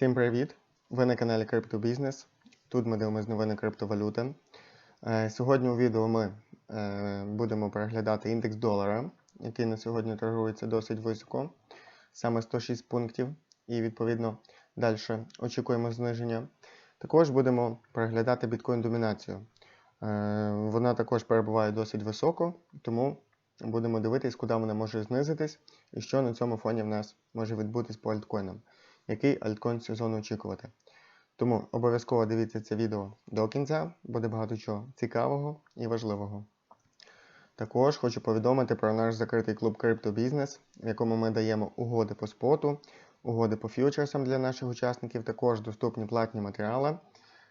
Всім привіт! Ви на каналі Криптобізнес. Тут ми дивимося новини криптовалюти. Е, Сьогодні у відео ми е, будемо переглядати індекс долара, який на сьогодні торгується досить високо, саме 106 пунктів, і відповідно далі очікуємо зниження. Також будемо переглядати біткоін-домінацію. Е, Вона також перебуває досить високо, тому будемо дивитись, куди вона може знизитись і що на цьому фоні в нас може відбутись по альткоїнам який альткоін сезону очікувати. Тому обов'язково дивіться це відео до кінця, буде багато чого цікавого і важливого. Також хочу повідомити про наш закритий клуб Криптобізнес, в якому ми даємо угоди по споту, угоди по фьючерсам для наших учасників, також доступні платні матеріали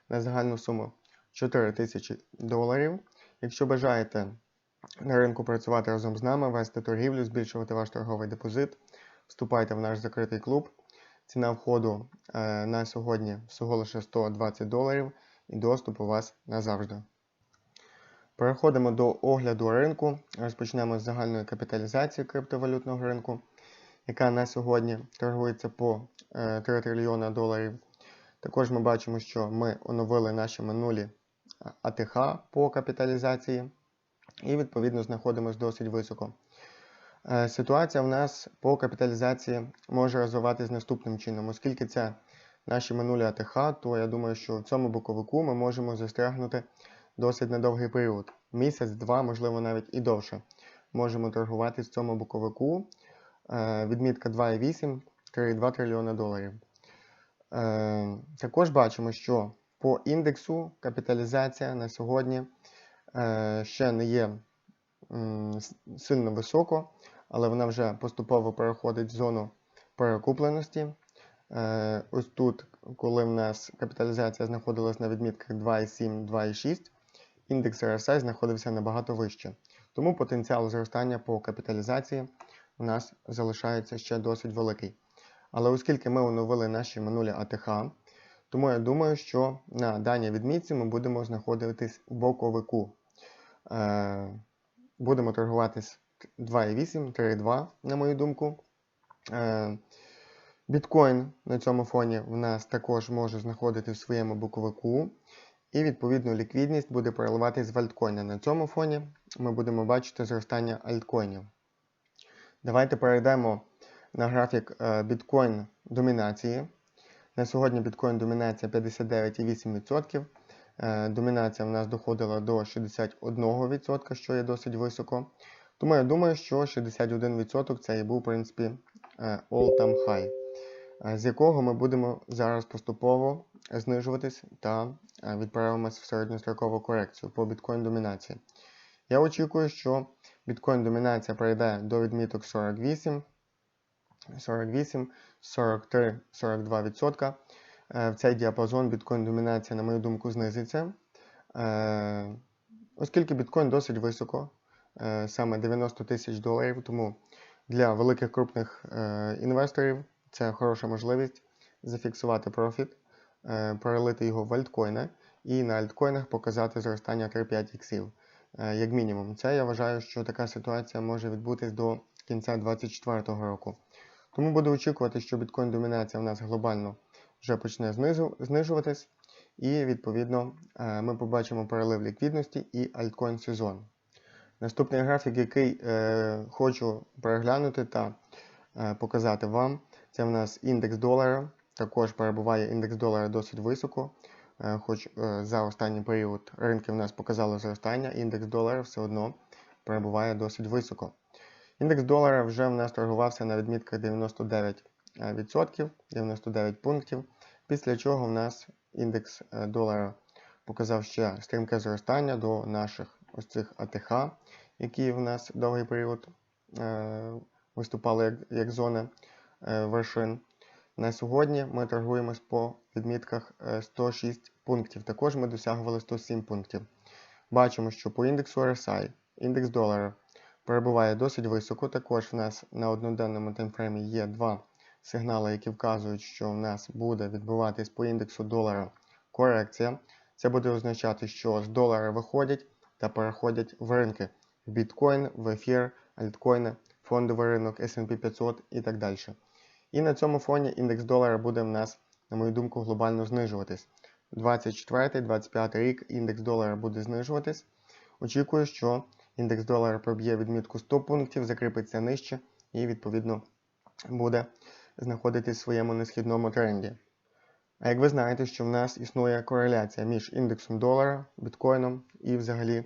на загальну суму 4 тисячі доларів. Якщо бажаєте на ринку працювати разом з нами, вести торгівлю, збільшувати ваш торговий депозит, вступайте в наш закритий клуб. Ціна входу е, на сьогодні всього лише 120 доларів і доступ у вас назавжди. Переходимо до огляду ринку. Розпочнемо з загальної капіталізації криптовалютного ринку, яка на сьогодні торгується по е, 3 трильйона доларів. Також ми бачимо, що ми оновили наші минулі АТХ по капіталізації і, відповідно, знаходимося досить високо. Е, Ситуація в нас по капіталізації може розвиватись наступним чином, оскільки це наші минулі АТХ, то я думаю, що в цьому боковику ми можемо застрягнути досить на довгий період. Місяць, два, можливо, навіть і довше. Можемо торгувати в цьому боковику. Е, Відмітка 2,8 3,2 трильйона доларів. Е, Також бачимо, що по індексу капіталізація на сьогодні ще не є сильно високо, але вона вже поступово переходить в зону перекупленості. Е, Ось тут, коли в нас капіталізація знаходилась на відмітках 2,7, 2,6, індекс RSI знаходився набагато вище. Тому потенціал зростання по капіталізації у нас залишається ще досить великий. Але оскільки ми оновили наші минулі АТХ, тому я думаю, що на даній відмітці ми будемо знаходитись в боковику. Е, Будемо торгуватись 2,8, 3,2, на мою думку. Е, Біткоін на цьому фоні в нас також може знаходити в своєму боковику. І відповідно ліквідність буде переливатись в альткоїни. На цьому фоні ми будемо бачити зростання альткоїнів. Давайте перейдемо на графік е, біткоін домінації. На сьогодні біткоін домінація 59,8%. Е, Домінація в нас доходила до 61%, що є досить високо. Тому я думаю, що 61% це і був, в принципі, е, all-time high, е, з якого ми будемо зараз поступово знижуватись та відправимось в середньострокову корекцію по біткоін домінації. Я очікую, що біткоін домінація прийде до відміток 48, 48, 43, 42%. Е, В цей діапазон біткоін домінація, на мою думку, знизиться. Е, Оскільки біткоін досить високо, е, саме 90 тисяч доларів, тому для великих крупних е, інвесторів це хороша можливість зафіксувати профіт, е, перелити його в альткоїни і на альткоїнах показати зростання 3-5 іксів, е, як мінімум. Це я вважаю, що така ситуація може відбутись до кінця 2024 року. Тому буду очікувати, що біткоін домінація в нас глобально вже почне знижуватись, і відповідно е, ми побачимо перелив ліквідності і альткоін сезон. Наступний графік, який е, хочу переглянути та е, показати вам, це в нас індекс долара. Також перебуває індекс долара досить високо. Хоч за останній період ринки в нас показали зростання, індекс долара все одно перебуває досить високо. Індекс долара вже в нас торгувався на відмітках 99%, 99 пунктів, після чого в нас індекс е, долара показав ще стрімке зростання до наших ось цих АТХ, які в нас довгий період е, виступали як, як зони е, вершин. На сьогодні ми торгуємось по відмітках е, 106 пунктів. Також ми досягували 107 пунктів. Бачимо, що по індексу RSI, індекс долара перебуває досить високо. Також в нас на одноденному таймфреймі є два сигнали, які вказують, що в нас буде відбуватись по індексу долара корекція. Це буде означати, що з долара виходять та переходять в ринки в біткоін, в ефір, альткоїни, фондовий ринок, S&P 500 і так далі. І на цьому фоні індекс долара буде в нас на мою думку, глобально знижуватись. 24-25 рік індекс долара буде знижуватись. Очікую, що індекс долара проб'є відмітку 100 пунктів, закріпиться нижче і, відповідно, буде знаходитись в своєму несхідному тренді. А як ви знаєте, що в нас існує кореляція між індексом долара, біткоїном і взагалі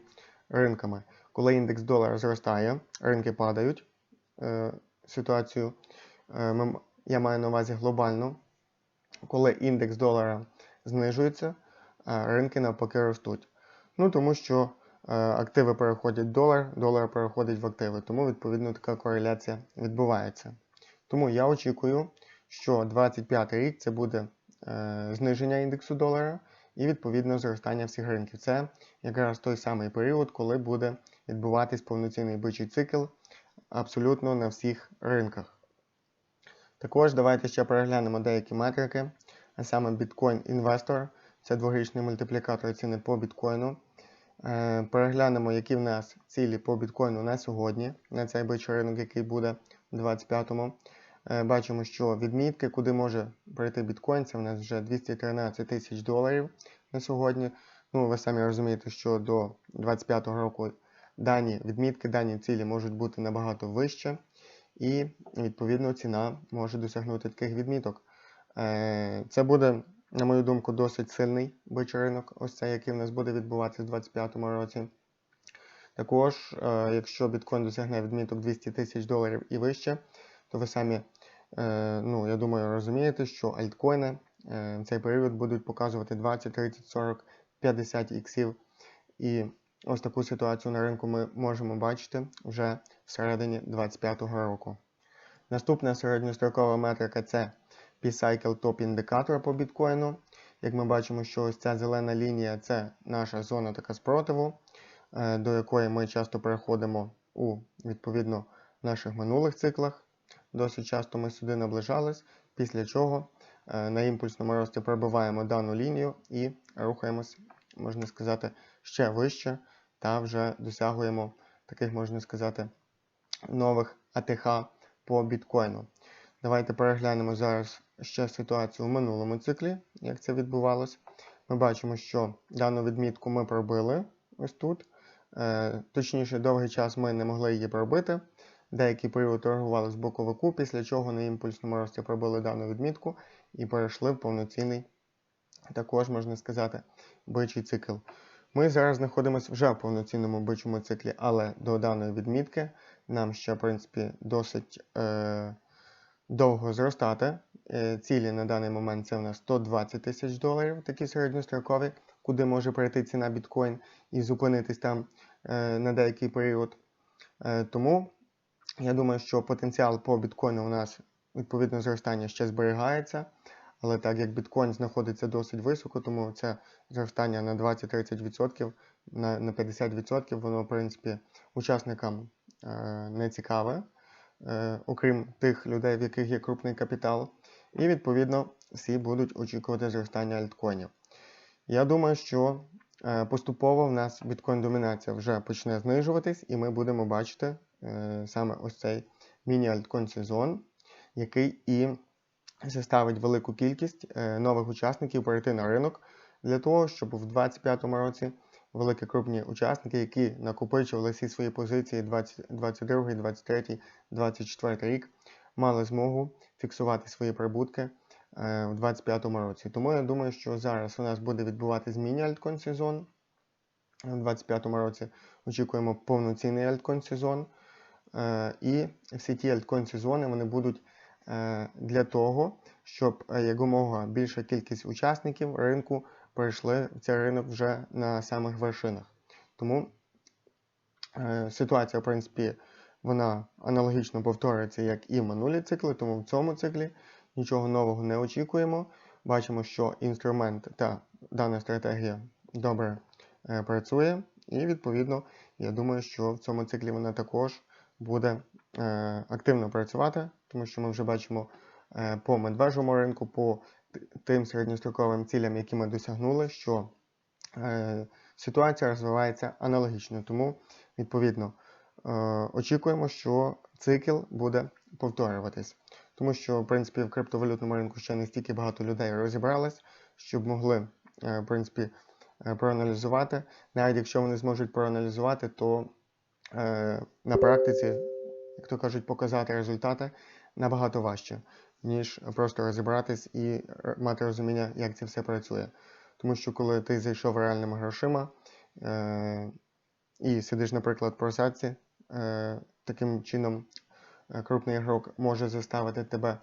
ринками. Коли індекс долара зростає, ринки падають. Е, ситуацію е, я маю на увазі глобальну. Коли індекс долара знижується, а ринки навпаки ростуть. Ну тому що е, активи переходять в долар, долар переходить в активи. Тому, відповідно, така кореляція відбувається. Тому я очікую, що 25 рік це буде е, зниження індексу долара і відповідно зростання всіх ринків. Це якраз той самий період, коли буде відбуватись повноцінний бичий цикл абсолютно на всіх ринках. Також давайте ще переглянемо деякі метрики, а саме Bitcoin Investor, це дворічний мультиплікатор ціни по біткоїну. Е, Переглянемо, які в нас цілі по біткоїну на сьогодні, на цей бичий ринок, який буде у 25-му. Е, Бачимо, що відмітки, куди може пройти біткоін, це в нас вже 213 тисяч доларів на сьогодні. Ну, ви самі розумієте, що до 25-го року дані відмітки, дані цілі можуть бути набагато вище, і, відповідно, ціна може досягнути таких відміток. Е, Це буде, на мою думку, досить сильний бичий ринок, ось цей, який в нас буде відбуватися в 2025 році. Також, е, якщо біткоін досягне відміток 200 тисяч доларів і вище, то ви самі, ну, я думаю, розумієте, що альткоїни е, в цей період будуть показувати 20, 30, 40, 50 іксів. І ось таку ситуацію на ринку ми можемо бачити вже всередині 2025 року. Наступна середньострокова метрика це P-Cycle топ індикатора по біткоїну. Як ми бачимо, що ось ця зелена лінія це наша зона така спротиву, е, до якої ми часто переходимо у відповідно наших минулих циклах. Досить часто ми сюди наближались, після чого е, на імпульсному рості пробиваємо дану лінію і рухаємось, можна сказати, ще вище та вже досягуємо таких, можна сказати, нових АТХ по біткоїну. Давайте переглянемо зараз ще ситуацію в минулому циклі, як це відбувалось. Ми бачимо, що дану відмітку ми пробили ось тут. Е, точніше, довгий час ми не могли її пробити. Деякий період торгували з боковику, після чого на імпульсному рості пробили дану відмітку і перейшли в повноцінний, також можна сказати, бичий цикл. Ми зараз знаходимося вже в повноцінному бичому циклі, але до даної відмітки нам ще, в принципі, досить е, довго зростати. Е, цілі на даний момент це в нас 120 тисяч доларів, такі середньострокові, куди може прийти ціна біткоін і зупинитись там е, на деякий період. Е, тому я думаю, що потенціал по біткоїну у нас відповідно зростання ще зберігається. Але так як біткоін знаходиться досить високо, тому це зростання на 20-30%, на на 50%, воно, в принципі, учасникам е, не цікаве, е, окрім тих людей, в яких є крупний капітал. І, відповідно, всі будуть очікувати зростання альткоїнів. Я думаю, що е, поступово в нас біткоін-домінація вже почне знижуватись, і ми будемо бачити саме ось цей міні-альткоін сезон, який і заставить велику кількість е, нових учасників перейти на ринок для того, щоб в 2025 році великі крупні учасники, які накопичували всі свої позиції 2022, 2023, 2024 рік, мали змогу фіксувати свої прибутки е, в 2025 році. Тому я думаю, що зараз у нас буде відбуватись міні-альткон сезон. У 2025 році очікуємо повноцінний альткон сезон. Е, і всі ті альткон сезони вони будуть Е, для того, щоб е, якомога більша кількість учасників ринку перейшли в цей ринок вже на самих вершинах. Тому ситуація, в принципі, вона аналогічно повторюється, як і минулі цикли, тому в цьому циклі нічого нового не очікуємо. Бачимо, що інструмент та дана стратегія добре працює, і, відповідно, я думаю, що в цьому циклі вона також буде активно працювати тому що ми вже бачимо е, по медвежому ринку, по тим середньостроковим цілям, які ми досягнули, що е, ситуація розвивається аналогічно. Тому, відповідно, е, очікуємо, що цикл буде повторюватись. Тому що, в принципі, в криптовалютному ринку ще не стільки багато людей розібралось, щоб могли, е, в принципі, е, проаналізувати. Навіть якщо вони зможуть проаналізувати, то е, на практиці, як то кажуть, показати результати набагато важче, ніж просто розібратись і мати розуміння, як це все працює. Тому що коли ти зайшов реальними грошима е, і сидиш, наприклад, в просадці, е, таким чином е, крупний ігрок може заставити тебе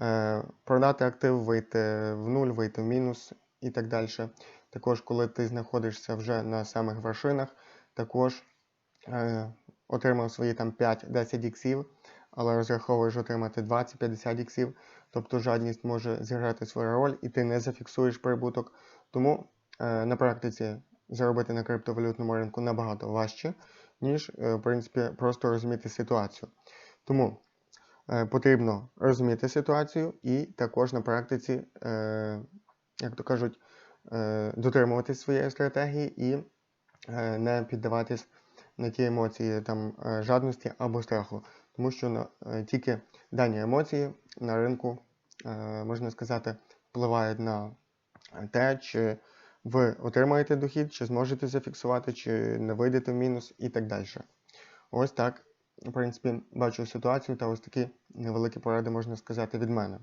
е, продати актив, вийти в нуль, вийти в мінус і так далі. Також, коли ти знаходишся вже на самих вершинах, також е, отримав свої там 5-10 іксів, але розраховуєш отримати 20-50 іксів, тобто жадність може зіграти свою роль і ти не зафіксуєш прибуток. Тому е, на практиці заробити на криптовалютному ринку набагато важче, ніж, е, в принципі, просто розуміти ситуацію. Тому е, потрібно розуміти ситуацію і також на практиці, е, як то кажуть, е, дотримуватись своєї стратегії і е, не піддаватись на ті емоції там, е, жадності або страху. Тому що е, тільки дані емоції на ринку, е, можна сказати, впливають на те, чи ви отримаєте дохід, чи зможете зафіксувати, чи не вийдете в мінус і так далі. Ось так, в принципі, бачу ситуацію та ось такі невеликі поради можна сказати від мене.